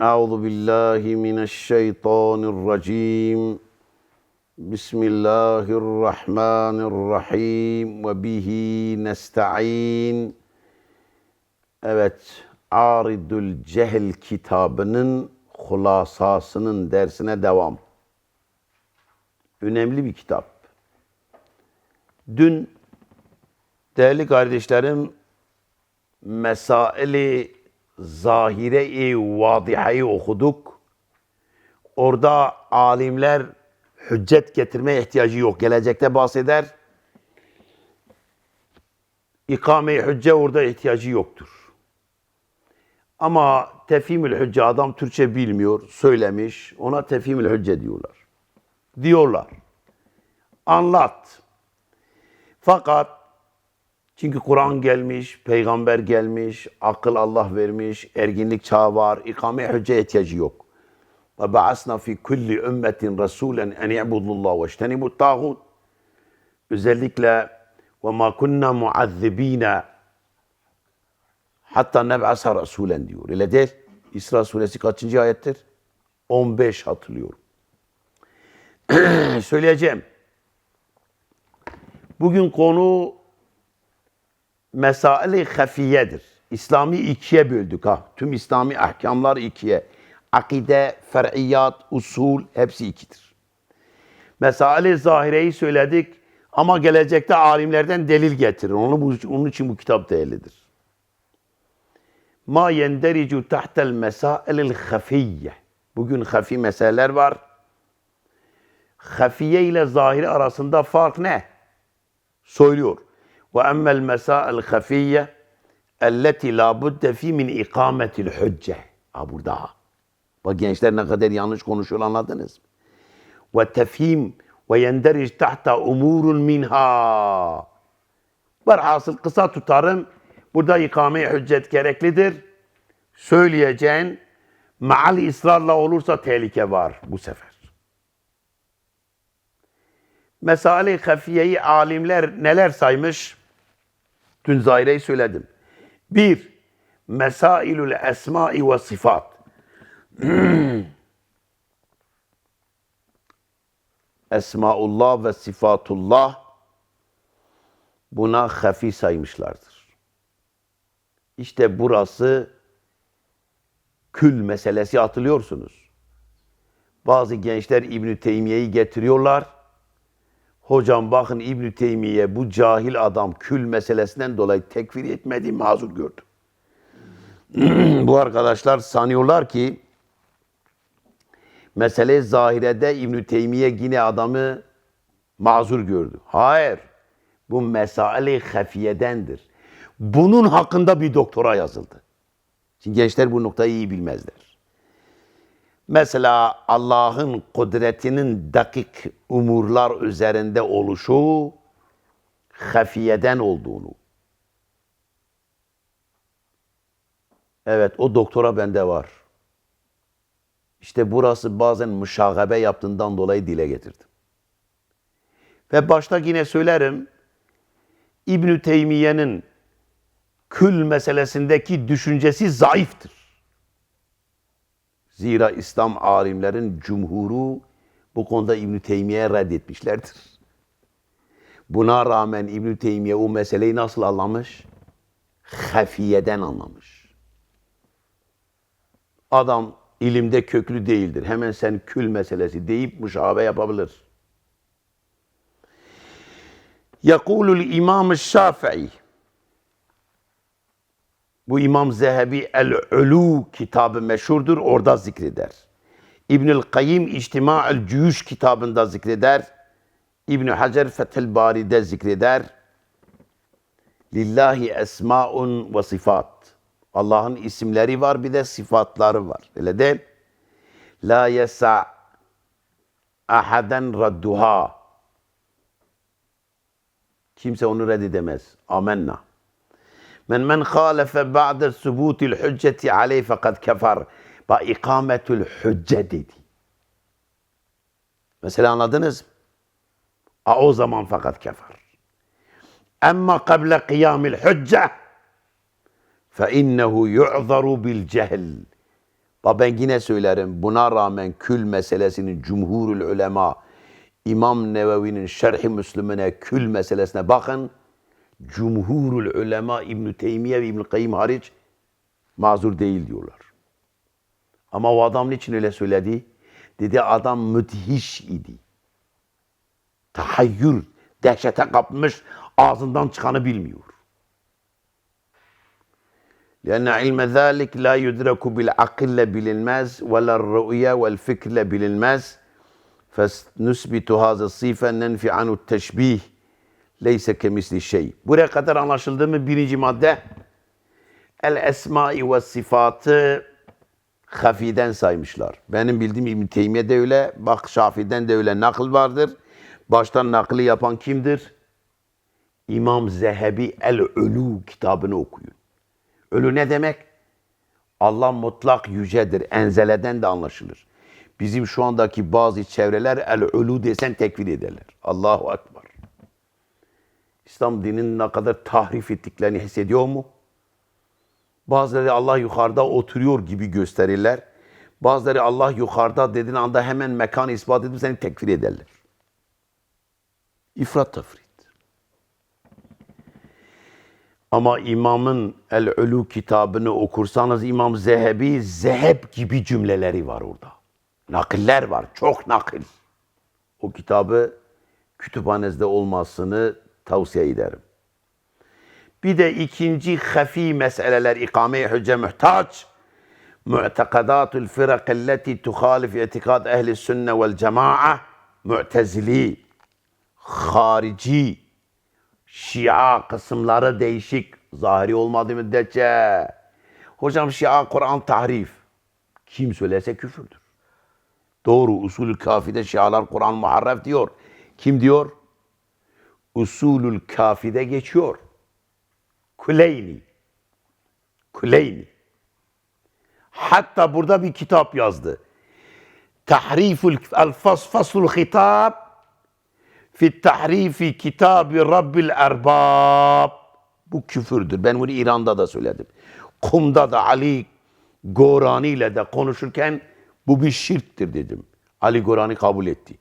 أعوذ بالله من الشيطان الرجيم بسم الله الرحمن الرحيم وبه نستعين Evet, Aridül Cehil kitabının hulasasının dersine devam. Önemli bir kitap. Dün değerli kardeşlerim Mesaili Zahire-i Vadiha'yı okuduk. Orada alimler hüccet getirmeye ihtiyacı yok. Gelecekte bahseder. İkame-i hücce orada ihtiyacı yoktur. Ama tefhimül hücce adam Türkçe bilmiyor, söylemiş. Ona tefhimül hücce diyorlar. Diyorlar. Anlat. Fakat çünkü Kur'an gelmiş, peygamber gelmiş, akıl Allah vermiş, erginlik çağı var, ikame hücce ihtiyacı yok. Ve ba'asna fi kulli ümmetin rasulen en i'budullah ve iştenibut tağut. Özellikle ve ma kunna muazzibina hatta neb'asa rasulen diyor. Öyle değil. İsra suresi kaçıncı ayettir? 15 hatırlıyorum. Söyleyeceğim. Bugün konu mesaili hafiyedir. İslami ikiye böldük ha. Tüm İslami ahkamlar ikiye. Akide, fer'iyat, usul hepsi ikidir. Mesaili zahireyi söyledik ama gelecekte alimlerden delil getirin. Onu bu, onun için bu kitap değerlidir. Ma yendericu tahtel mesailil hafiyye. Bugün hafi meseleler var. Hafiye ile zahiri arasında fark ne? Söylüyor. Emmel mesail hafiyye elleti la budde fi min ikametil hücce. Ha burada. Bak gençler ne kadar yanlış konuşuyor anladınız mı? Ve tefhim ve yenderic tahta umurun minha. Barhasıl kısa tutarım. Burada ikame hüccet gereklidir. Söyleyeceğin maal ısrarla olursa tehlike var bu sefer. Mesale-i hafiyeyi alimler neler saymış? Dün zaireyi söyledim. Bir, mesailül esmai ve sıfat. Esmaullah ve sıfatullah buna hafi saymışlardır. İşte burası kül meselesi hatırlıyorsunuz. Bazı gençler İbn Teymiye'yi getiriyorlar. Hocam bakın İbn Teymiye bu cahil adam kül meselesinden dolayı tekfir etmedi, mazur gördü. bu arkadaşlar sanıyorlar ki mesele zahirede İbn Teymiye yine adamı mazur gördü. Hayır. Bu mesale hafiyedendir. Bunun hakkında bir doktora yazıldı. Şimdi gençler bu noktayı iyi bilmezler. Mesela Allah'ın kudretinin dakik umurlar üzerinde oluşu hafiyeden olduğunu. Evet o doktora bende var. İşte burası bazen müşagabe yaptığından dolayı dile getirdim. Ve başta yine söylerim İbn-i Teymiye'nin kül meselesindeki düşüncesi zayıftır. Zira İslam alimlerin cumhuru bu konuda İbn-i Teymiye'ye reddetmişlerdir. Buna rağmen İbn-i Teymiye o meseleyi nasıl anlamış? Hafiyeden anlamış. Adam ilimde köklü değildir. Hemen sen kül meselesi deyip müşabe yapabilir. Yakulul İmam Şafii bu İmam Zehebi El-Ulu kitabı meşhurdur. Orada zikreder. İbnül Kayyim İçtima'ül Cüyüş kitabında zikreder. İbn Hacer Fethül Bari'de zikreder. Lillahi esmaun ve sıfat. Allah'ın isimleri var bir de sıfatları var. Öyle değil. La yesa ahaden radduha. Kimse onu reddedemez. Amenna. Men men halefe ba'de subutil hücceti aleyh fakat kefer. Bak ikametül hücce dedi. Mesela anladınız mı? A, o zaman fakat kefer. Emma kable kıyamil hücce fe innehu yu'zaru bil cehl Bak ben yine söylerim. Buna rağmen kül meselesinin cumhurul ulema İmam Nevevi'nin şerhi Müslümüne kül meselesine bakın Cumhurul ulema İbn Teymiye ve İbn Kayyim hariç mazur değil diyorlar. Ama o adam niçin öyle söyledi? Dedi adam müthiş idi. Tahayyür, dehşete kapmış, ağzından çıkanı bilmiyor. لأن علم ذلك لا يدرك بالعقل bilinmez ولا الرؤية والفكر bilinmez فنثبت هذا الصفة ننفي عنه التشبيه Leyse kemisli şey. Buraya kadar anlaşıldı mı? Birinci madde. El esma'i ve sıfatı hafiden saymışlar. Benim bildiğim İbn Teymiye de öyle, bak Şafi'den de öyle nakıl vardır. Baştan nakli yapan kimdir? İmam Zehebi El-Ölü kitabını okuyun. Ölü ne demek? Allah mutlak yücedir. Enzeleden de anlaşılır. Bizim şu andaki bazı çevreler El-Ölü desen tekfir ederler. Allahu Ekber. İslam dininin ne kadar tahrif ettiklerini hissediyor mu? Bazıları Allah yukarıda oturuyor gibi gösterirler. Bazıları Allah yukarıda dediğin anda hemen mekan ispat edip seni tekfir ederler. İfrat tefrit. Ama imamın El-Ulu kitabını okursanız İmam Zehebi zeheb gibi cümleleri var orada. Nakiller var, çok nakil. O kitabı kütüphanenizde olmasını tavsiye ederim. Bir de ikinci hafi meseleler ikame-i hücce muhtaç. Mu'tekadatul firak elleti tuhalif itikad ehli sünne vel cema'a mu'tezili, harici, Şia kısımları değişik. Zahiri olmadığı müddetçe. Hocam Şia Kur'an tahrif. Kim söylerse küfürdür. Doğru usulü kafide Şialar Kur'an muharref diyor. Kim diyor? Usulül kafide geçiyor. Kuleyni. Kuleyni. Hatta burada bir kitap yazdı. Tahriful faslul hitab fi tahrifi kitabi Rabbil Erbab. Bu küfürdür. Ben bunu İran'da da söyledim. Kum'da da Ali Gorani ile de konuşurken bu bir şirktir dedim. Ali Gorani kabul etti.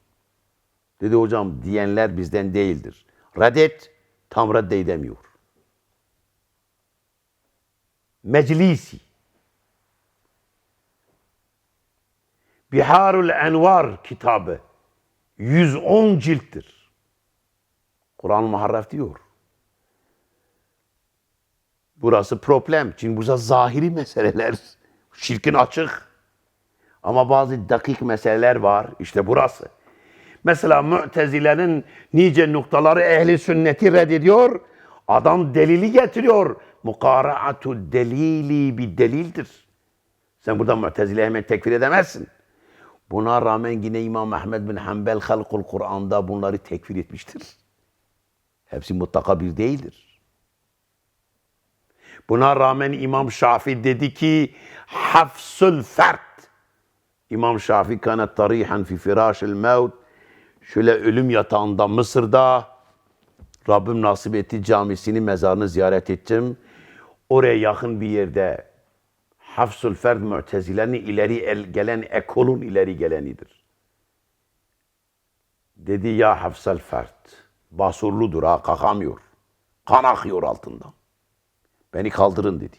Dedi hocam diyenler bizden değildir. Reddet tam reddedemiyor. Meclisi Biharul Envar kitabı 110 cilttir. Kur'an muharref diyor. Burası problem. Çünkü burada zahiri meseleler. Şirkin açık. Ama bazı dakik meseleler var. İşte burası. Mesela Mu'tezile'nin nice noktaları ehli sünneti reddediyor. Adam delili getiriyor. Mukara'atu delili bir delildir. Sen burada Mu'tezile hemen tekfir edemezsin. Buna rağmen yine İmam Ahmed bin Hanbel Halkul Kur'an'da bunları tekfir etmiştir. Hepsi mutlaka bir değildir. Buna rağmen İmam Şafii dedi ki hafsul fert. İmam Şafii kana tarihan fi firashil mevt. Şöyle ölüm yatağında Mısır'da Rabbim nasip etti camisini mezarını ziyaret ettim. Oraya yakın bir yerde Hafsul Ferd Mu'tezile'nin ileri el, gelen ekolun ileri gelenidir. Dedi ya Hafsal Ferd, basurludur ha kalkamıyor. Kan akıyor altından. Beni kaldırın dedi.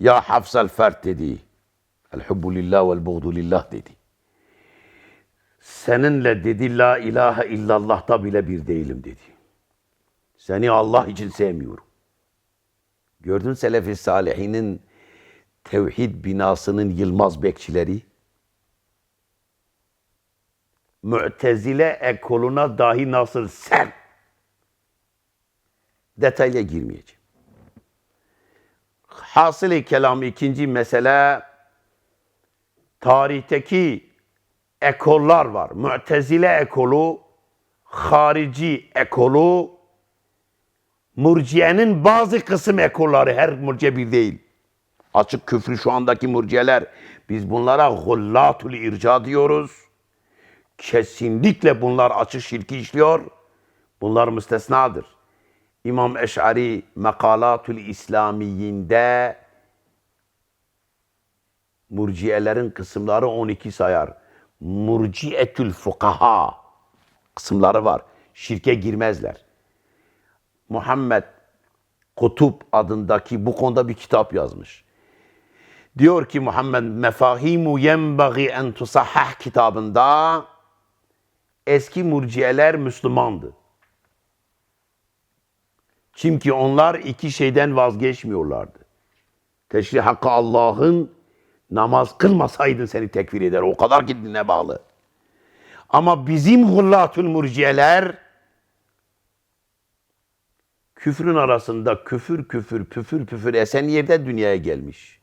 Ya Hafsal Ferd dedi. El hubbu lillah vel buğdu lillah dedi. Seninle dedi la ilahe illallah'ta bile bir değilim dedi. Seni Allah için sevmiyorum. Gördün Selefi Salihinin tevhid binasının yılmaz bekçileri, Mü'tezile ekoluna dahi nasıl sert detayla girmeyeceğim. Hasılı kelam ikinci mesele tarihteki ekollar var. Mü'tezile ekolu, harici ekolu, murciyenin bazı kısım ekolları, her murciye bir değil. Açık küfrü şu andaki murciyeler, biz bunlara gullatul irca diyoruz. Kesinlikle bunlar açık şirki işliyor. Bunlar müstesnadır. İmam Eş'ari Mekalatul İslamiyinde Murciyelerin kısımları 12 sayar. Murciyetül fukaha kısımları var. Şirke girmezler. Muhammed Kutup adındaki bu konuda bir kitap yazmış. Diyor ki Muhammed Mefahimu yenbagi en tusahhah kitabında eski murciyeler Müslümandı. Çünkü onlar iki şeyden vazgeçmiyorlardı. Teşrih hakkı Allah'ın namaz kılmasaydın seni tekfir eder. O kadar ki dinine bağlı. Ama bizim gullatül murciyeler küfrün arasında küfür küfür püfür püfür esen yerde dünyaya gelmiş.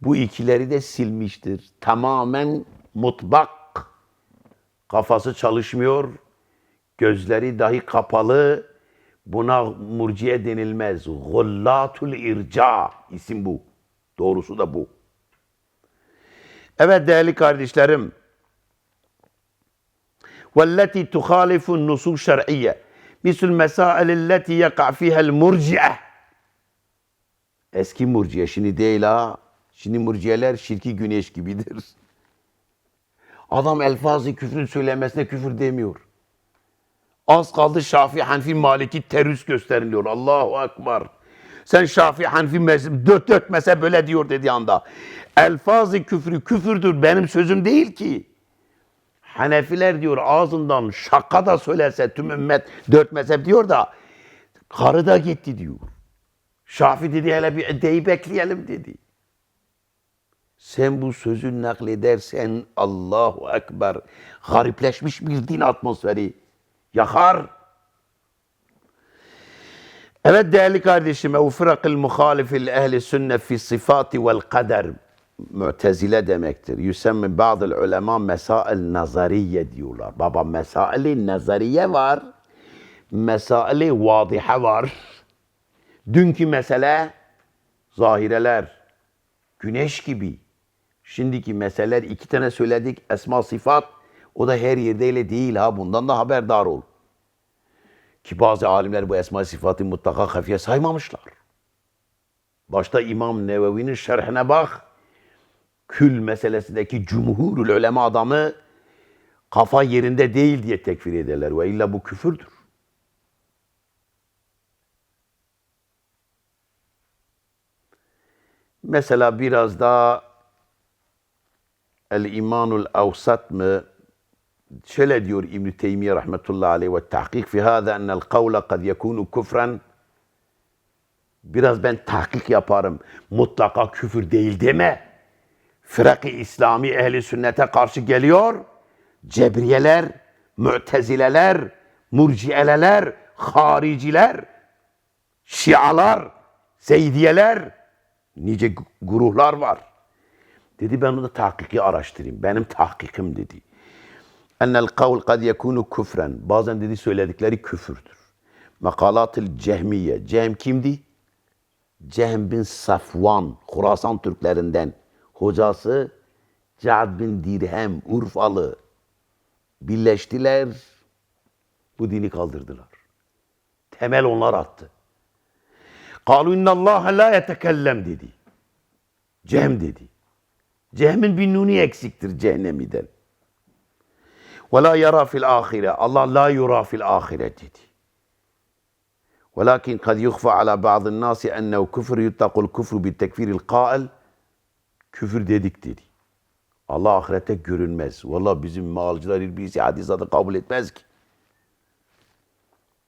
Bu ikileri de silmiştir. Tamamen mutlak. Kafası çalışmıyor. Gözleri dahi kapalı. Buna murciye denilmez. Gullatul irca isim bu. Doğrusu da bu. Evet değerli kardeşlerim. والتي تخالف النصوص الشرعية مثل المسائل التي يقع فيها المرجئة Eski murciye şimdi değil ha. Şimdi murciyeler şirki güneş gibidir. Adam elfazı küfrün söylemesine küfür demiyor. Az kaldı Şafii, Hanfi, Maliki terörist gösteriliyor. Allahu Ekber. Sen Şafii, Hanfi mezhep, dört dört mezhep böyle diyor dediği anda. Elfazı küfrü küfürdür. Benim sözüm değil ki. Hanefiler diyor ağzından şaka da söylerse tüm ümmet dört mezhep diyor da karı da gitti diyor. Şafi dedi hele bir edeyi bekleyelim dedi. Sen bu sözü nakledersen Allahu Ekber garipleşmiş bir din atmosferi yakar. Evet değerli kardeşim, ev fırakil muhalifil ehli sünne fi sıfati vel kader Mu'tezile demektir. Yüsemmi bazı ulema mesail nazariye diyorlar. Baba mesaili nazariye var. Mesaili vadihe var. Dünkü mesele zahireler. Güneş gibi. Şimdiki meseleler iki tane söyledik. Esma sıfat. O da her yerde öyle değil ha. Bundan da haberdar ol. Ki bazı alimler bu esma sıfatı mutlaka hafiye saymamışlar. Başta İmam Nevevi'nin şerhine bak. Kül meselesindeki cumhurul ulema adamı kafa yerinde değil diye tekfir ederler. Ve illa bu küfürdür. Mesela biraz daha El İmanul Avsat mı şöyle diyor İbn Teymiye rahmetullahi aleyhi ve tahkik fi hâzâ ennel kavle kad yekûnu küfren biraz ben tahkik yaparım. Mutlaka küfür değil deme. Fırak-ı İslami ehli sünnete karşı geliyor. Cebriyeler, mütezileler, murcieleler, hariciler, şialar, seydiyeler, nice guruhlar var. Dedi ben onu tahkiki araştırayım. Benim tahkikim dedi. Ennel kavl kad yekunu küfren. Bazen dedi söyledikleri küfürdür. Makalatil cehmiye. Cehm kimdi? Cehm bin Safvan, Khurasan Türklerinden. Hocası Cad bin Dirhem, Urfalı. Birleştiler. Bu dini kaldırdılar. Temel onlar attı. Kalu innallâhe la yetekellem dedi. Cehm dedi. Cehmin bir nuni eksiktir cehennemiden. Ve la yara fil ahire. Allah la yura fil ahire dedi. Velakin kad yuhfa ala ba'dın nasi ennehu küfür yuttakul küfrü bi tekfiril kail. Küfür dedik dedi. Allah ahirette görünmez. Valla bizim mealcılar ilbisi hadis adı kabul etmez ki.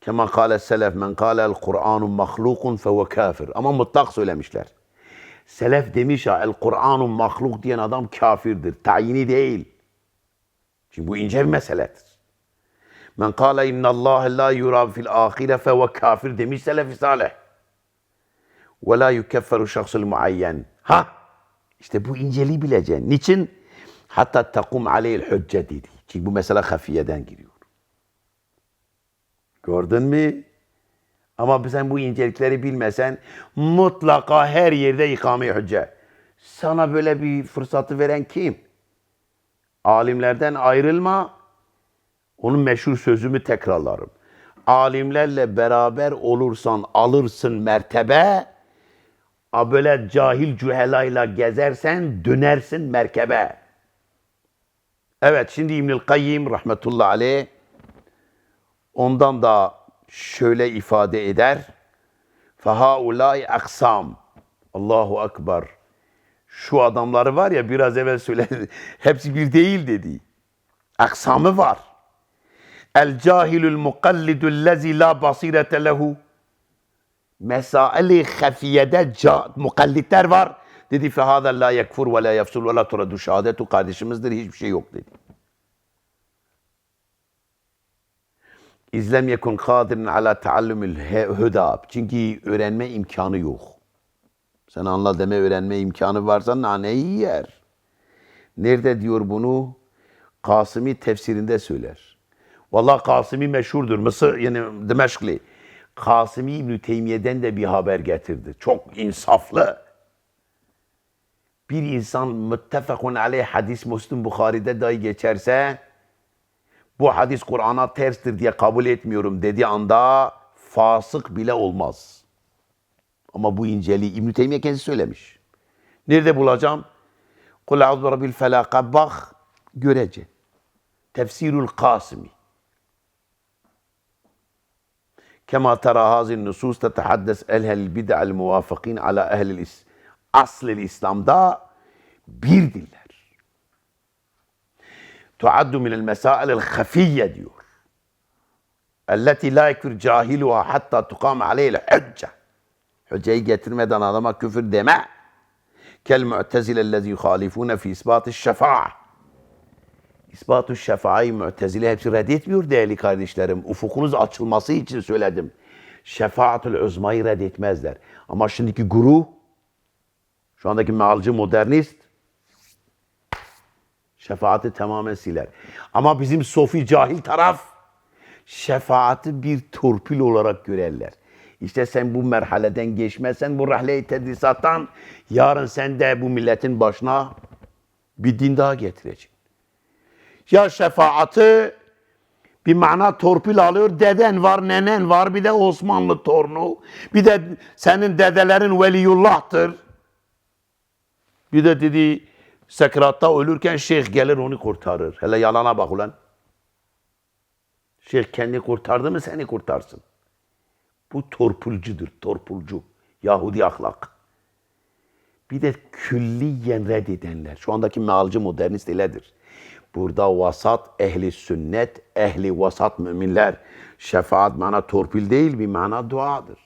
Kema kâle selef men kâlel Kur'anun mahlukun fehuve kafir. Ama mutlak söylemişler. Selef demiş ya el Kur'anun mahluk diyen adam kafirdir. Tayini değil. Çünkü bu ince bir meseledir. Men kâle innallâhe la yura fil ahire fehuve kafir demiş selef-i salih. Ve la yukefferu şahsul muayyen. Ha! İşte bu inceliği bileceksin. Niçin? Hatta takum aleyhil hücce dedi. Çünkü bu mesele hafiyeden giriyor. Gördün mü? Ama sen bu incelikleri bilmesen mutlaka her yerde ikame hücce. Sana böyle bir fırsatı veren kim? Alimlerden ayrılma. Onun meşhur sözümü tekrarlarım. Alimlerle beraber olursan alırsın mertebe. A böyle cahil cühelayla gezersen dönersin merkebe. Evet şimdi İbnül Kayyim rahmetullah aleyh ondan da şöyle ifade eder. Fehaulâi aksam. Allahu Ekber. Şu adamları var ya biraz evvel söyledi. Hepsi bir değil dedi. Aksamı var. El cahilul mukallidul lezi la basirete lehu. Mesaili hafiyede mukallitler var. Dedi fehâdâ la yekfur ve la yefsul ve la turaddu şehadetu kardeşimizdir hiçbir şey yok dedi. İzlem yekun kadirin ala taallumil huda. Çünkü öğrenme imkanı yok. Sen anla deme öğrenme imkanı varsa naneyi yer. Nerede diyor bunu? Kasimi tefsirinde söyler. Vallahi Kasimi meşhurdur. Mısır yani Dimeşkli. Kasimi İbn Teymiye'den de bir haber getirdi. Çok insaflı. Bir insan müttefakun aleyh hadis Müslüm Bukhari'de dahi geçerse bu hadis Kur'an'a terstir diye kabul etmiyorum dediği anda fasık bile olmaz. Ama bu inceliği İbn-i Teymiye kendisi söylemiş. Nerede bulacağım? Kul a'udhu rabbil felaka bak görece. Tefsirul Kasimi. Kema tera hazin nusus tetehaddes elhel bid'al muvafakin ala ehlil aslil İslam'da bir diller. Tuaddu minel mesailel hafiyye diyor. Elleti la yekfir cahiluha hatta tukam aleyhil hücce. Hücceyi getirmeden adama küfür deme. Kel mu'tezilellezi yuhalifune fi isbatı şefa'a. İspatü şefai mü'tezile hepsi reddetmiyor değerli kardeşlerim. Ufukunuz açılması için söyledim. Şefaatül özmayı reddetmezler. Ama şimdiki guru, şu andaki mealci modernist, şefaati tamamen siler. Ama bizim sofi cahil taraf, şefaati bir torpil olarak görerler. İşte sen bu merhaleden geçmezsen, bu rahle-i tedrisattan, yarın sen de bu milletin başına bir din daha getireceksin. Ya şefaatı bir mana torpil alıyor. Deden var, nenen var, bir de Osmanlı torunu. Bir de senin dedelerin veliyullah'tır. Bir de dedi sekiratta ölürken şeyh gelir onu kurtarır. Hele yalana bak ulan. Şeyh kendi kurtardı mı seni kurtarsın. Bu torpulcudur, torpulcu. Yahudi ahlak. Bir de külliyen reddedenler. Şu andaki mealci modernist iledir. Burada vasat ehli sünnet, ehli vasat müminler. Şefaat mana torpil değil bir mana duadır.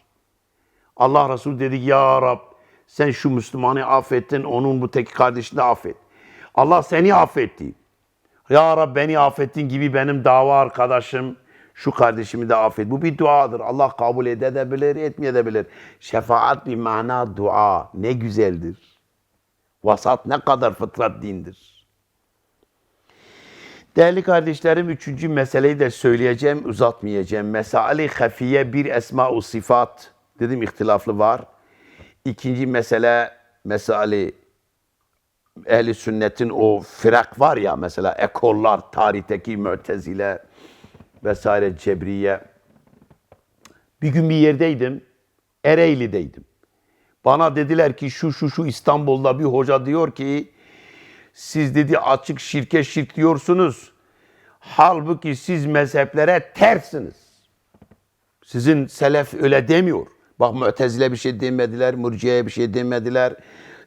Allah Resulü dedi ya Rab sen şu Müslümanı affettin, onun bu tek kardeşini affet. Allah seni affetti. Ya Rab beni affettin gibi benim dava arkadaşım, şu kardeşimi de affet. Bu bir duadır. Allah kabul edebilir, etmeyebilir. Şefaat bir mana dua. Ne güzeldir. Vasat ne kadar fıtrat dindir. Değerli kardeşlerim, üçüncü meseleyi de söyleyeceğim, uzatmayacağım. Mesale-i hafiye bir esma-u sıfat. Dedim ihtilaflı var. İkinci mesele, mesale ehli sünnetin o firak var ya mesela ekollar, tarihteki mütezile vesaire cebriye. Bir gün bir yerdeydim, Ereğli'deydim. Bana dediler ki şu şu şu İstanbul'da bir hoca diyor ki siz dedi açık şirke şirk diyorsunuz. Halbuki siz mezheplere tersiniz. Sizin selef öyle demiyor. Bak Mu'tezile bir şey demediler, Murciye'ye bir şey demediler,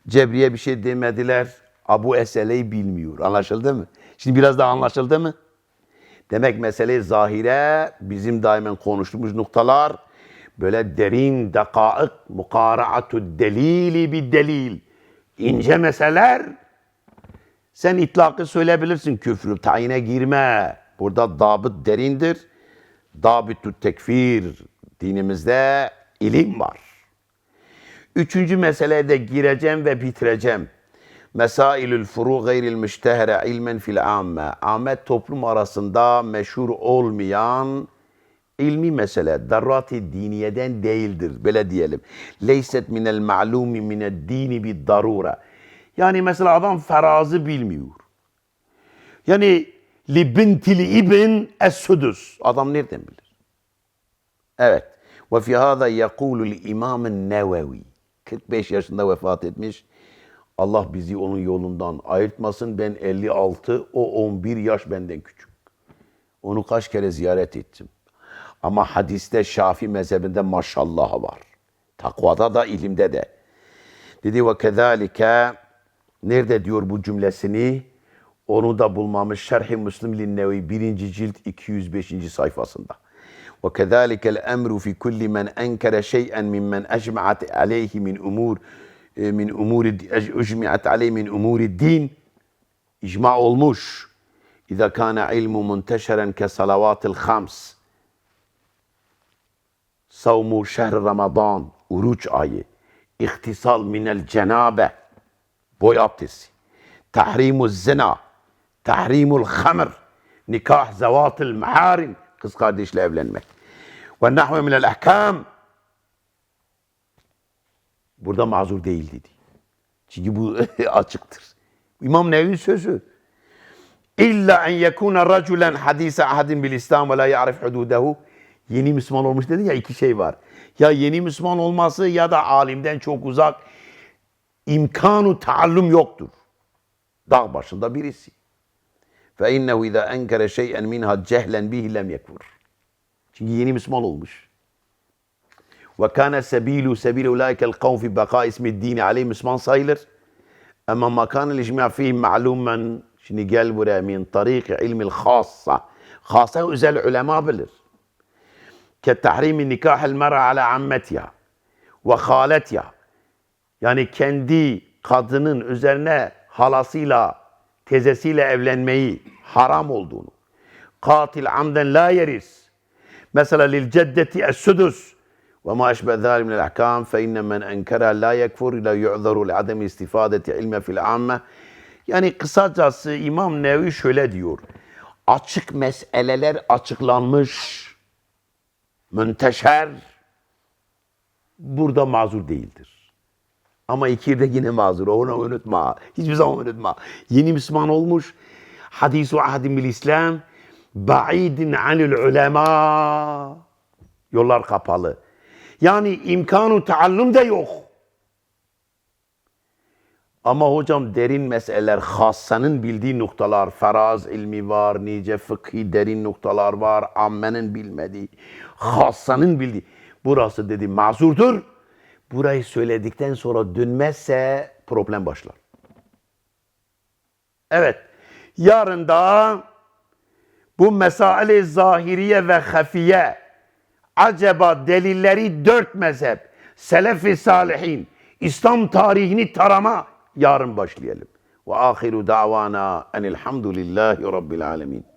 Cebriye bir şey demediler. Abu Esele'yi bilmiyor. Anlaşıldı mı? Şimdi biraz daha anlaşıldı mı? Demek mesele zahire bizim daimen konuştuğumuz noktalar böyle derin, dakaik, mukaraatu delili bir delil. ince meseleler sen itlakı söyleyebilirsin küfrü, tayine girme. Burada dabıt derindir. Dabitü tekfir dinimizde ilim var. Üçüncü meseleye de gireceğim ve bitireceğim. Mesailül furu gayril müştehere ilmen fil amme. Ahmet toplum arasında meşhur olmayan ilmi mesele, darrat-ı diniyeden değildir. Böyle diyelim. Leyset minel ma'lumi mined dini bir darura. Yani mesela adam farazı bilmiyor. Yani li bintil ibn es-sudus. Adam nereden bilir? Evet. Ve fi hâzâ yekûlul imam nevevi. 45 yaşında vefat etmiş. Allah bizi onun yolundan ayırtmasın. Ben 56, o 11 yaş benden küçük. Onu kaç kere ziyaret ettim. Ama hadiste Şafi mezhebinde maşallah var. Takvada da ilimde de. Dedi ve kezalike nerede diyor bu cümlesini? Onu da bulmamız Şerh-i Müslim Linnevi 1. cilt 205. sayfasında. Ve kezalikel emru fi kulli men enkere şey'en mimmen ecma'at aleyhi min من أمور أجمعت عليه من أمور الدين إجماع المش. إذا كان علم منتشرا كصلوات الخمس صوم شهر رمضان وروج آية. اختصال من الجنابة بوي أبتسي تحريم الزنا تحريم الخمر نكاح زوات المحارم. قصقاديش لا والنحو من الأحكام burada mazur değil dedi. Çünkü bu açıktır. İmam Nevevi sözü. İlla en yekuna raculen hadise ahadin bil İslam ve la ya'rif hududehu. Yeni Müslüman olmuş dedi ya iki şey var. Ya yeni Müslüman olması ya da alimden çok uzak imkanu taallum yoktur. Dağ başında birisi. Fe innehu iza enkere şey'en minha cehlen bihi lem yekfur. Çünkü yeni Müslüman olmuş. Ve kana sebilu sebil ulaikel kavm fi baka ismi dini aleyhi Müslüman sayılır. Ama makan icma fihi ma'lumen. Şimdi gel buraya min tarik ilmil khassa. Khassa özel ulema bilir. Ke tahrimi nikahel mera ala ammetiha ve haletiha. Yani kendi kadının üzerine halasıyla, tezesiyle evlenmeyi haram olduğunu. Katil amden la yeriz. Mesela lil ceddeti es-südüs zâlim minel ahkam fe inne men enkara la yekfur la yu'zaru li ademi istifadeti ilme fil amme. Yani kısacası İmam Nevi şöyle diyor. Açık meseleler açıklanmış münteşer burada mazur değildir. Ama ikirde yine mazur. Onu unutma. Hiçbir zaman unutma. Yeni Müslüman olmuş. Hadisu ahdin bil İslam. Ba'idin anil ulema. Yollar kapalı. Yani imkanu taallum da yok. Ama hocam derin meseleler, hassanın bildiği noktalar, faraz ilmi var, nice fıkhi derin noktalar var, ammenin bilmediği, hassanın bildiği. Burası dedi mazurdur. Burayı söyledikten sonra dönmezse problem başlar. Evet, yarın da bu mesaili zahiriye ve hafiye acaba delilleri dört mezhep, selefi salihin, İslam tarihini tarama yarın başlayalım. Ve ahiru davana enilhamdülillahi rabbil alemin.